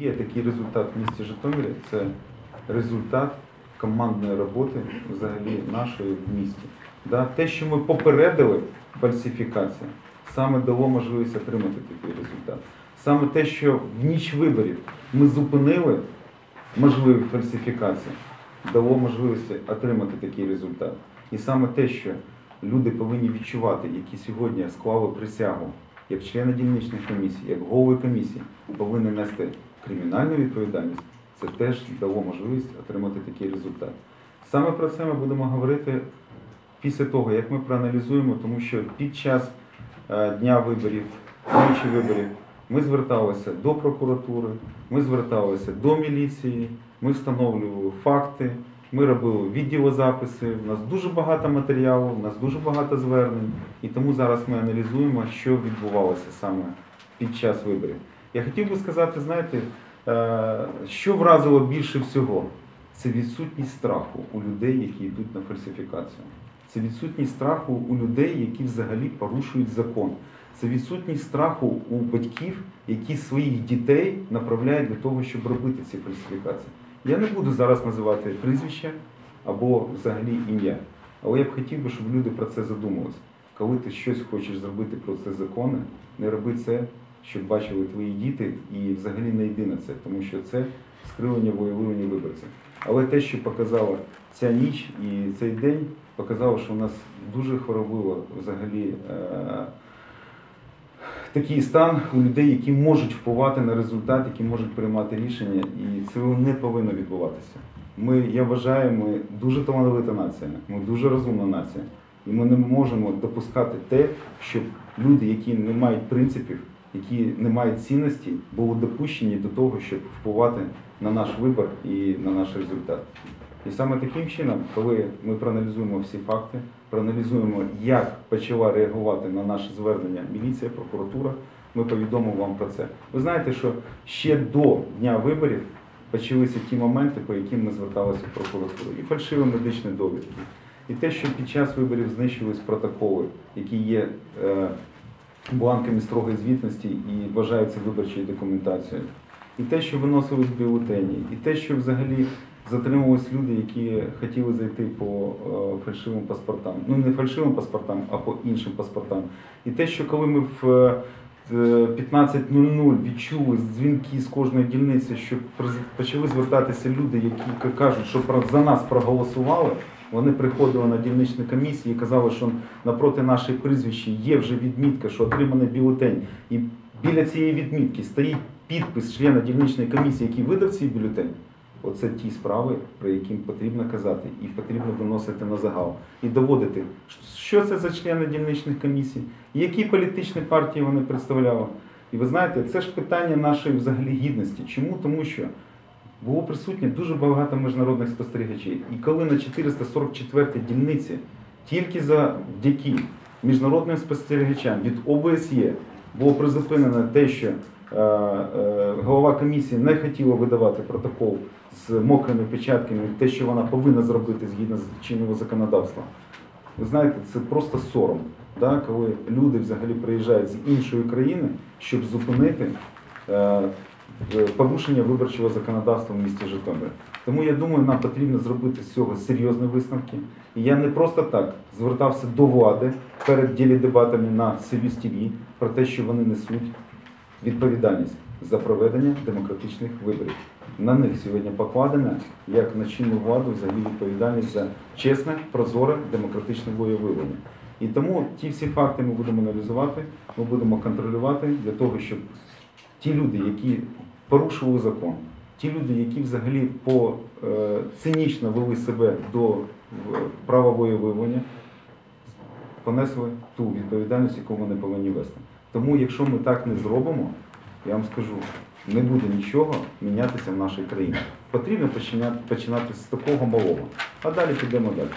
Є такий результат в місті Житомирі. Це результат командної роботи взагалі нашої в місті. Да? Те, що ми попередили фальсифікація, саме дало можливість отримати такий результат. Саме те, що в ніч виборів ми зупинили можливі фальсифікації, дало можливість отримати такий результат. І саме те, що люди повинні відчувати, які сьогодні склали присягу, як члени дільничних комісій, як голови комісії, повинні нести кримінальну відповідальність, це теж дало можливість отримати такий результат. Саме про це ми будемо говорити після того, як ми проаналізуємо, тому що під час е, дня виборів, ночі виборів, ми зверталися до прокуратури, ми зверталися до міліції, ми встановлювали факти, ми робили відеозаписи, у нас дуже багато матеріалу, у нас дуже багато звернень, і тому зараз ми аналізуємо, що відбувалося саме під час виборів. Я хотів би сказати, знаєте, е, що вразило більше всього? Це відсутність страху у людей, які йдуть на фальсифікацію. Це відсутність страху у людей, які взагалі порушують закон. Це відсутність страху у батьків, які своїх дітей направляють для того, щоб робити ці фальсифікації. Я не буду зараз називати прізвище або взагалі ім'я. Але я б хотів би, щоб люди про це задумалися. Коли ти щось хочеш зробити про це законне, не роби це, щоб бачили твої діти, і взагалі не йди на це, тому що це скривлення воєвлення виборців. Але те, що показала ця ніч і цей день, показало, що у нас дуже хворобливо взагалі е, такий стан у людей, які можуть впливати на результат, які можуть приймати рішення, і цього не повинно відбуватися. Ми, я вважаю, ми дуже талановита нація, ми дуже розумна нація. І ми не можемо допускати те, щоб люди, які не мають принципів, які не мають цінності, були допущені до того, щоб впливати на наш вибір і на наш результат. І саме таким чином, коли ми проаналізуємо всі факти, проаналізуємо, як почала реагувати на наше звернення міліція, прокуратура, ми повідомимо вам про це. Ви знаєте, що ще до дня виборів почалися ті моменти, по яким ми зверталися в прокуратуру. І фальшиві медичні довідки, і те, що під час виборів знищувались протоколи, які є е, бланками строгої звітності і вважаються виборчою документацією. І те, що виносились бюлетені, і те, що взагалі затримувались люди, які хотіли зайти по е, фальшивим паспортам. Ну не фальшивим паспортам, а по іншим паспортам. І те, що коли ми в е, 15.00 відчули дзвінки з кожної дільниці, що почали звертатися люди, які кажуть, що про- за нас проголосували. Вони приходили на дільничні комісії і казали, що напроти нашої прізвища є вже відмітка, що отриманий бюлетень. І біля цієї відмітки стоїть підпис члена дільничної комісії, який видав цей бюлетень. Оце ті справи, про які потрібно казати, і потрібно виносити на загал і доводити, що це за члени дільничних комісій, які політичні партії вони представляли. І ви знаєте, це ж питання нашої взагалі гідності. Чому? Тому що було присутнє дуже багато міжнародних спостерігачів. І коли на 444-й дільниці тільки завдяки міжнародним спостерігачам від ОБСЄ було призупинено те, що е, е, голова комісії не хотіла видавати протокол з мокрими печатками, те, що вона повинна зробити згідно з чинного законодавства. Ви знаєте, це просто сором, да, коли люди взагалі приїжджають з іншої країни, щоб зупинити е, порушення виборчого законодавства в місті Житомир. Тому я думаю, нам потрібно зробити з цього серйозні висновки. І я не просто так звертався до влади перед дебатами на Союз ТВ про те, що вони несуть відповідальність за проведення демократичних виборів. На них сьогодні покладена, як на чинну владу, взагалі відповідальність за чесне, прозоре, демократичне волевиявлення. І тому ті всі факти ми будемо аналізувати, ми будемо контролювати для того, щоб ті люди, які порушували закон, ті люди, які взагалі по е, цинічно вели себе до е, права волевиявлення, понесли ту відповідальність, яку вони повинні вести. Тому, якщо ми так не зробимо, я вам скажу, не буде нічого мінятися в нашій країні. Потрібно починати з такого малого, а далі підемо далі.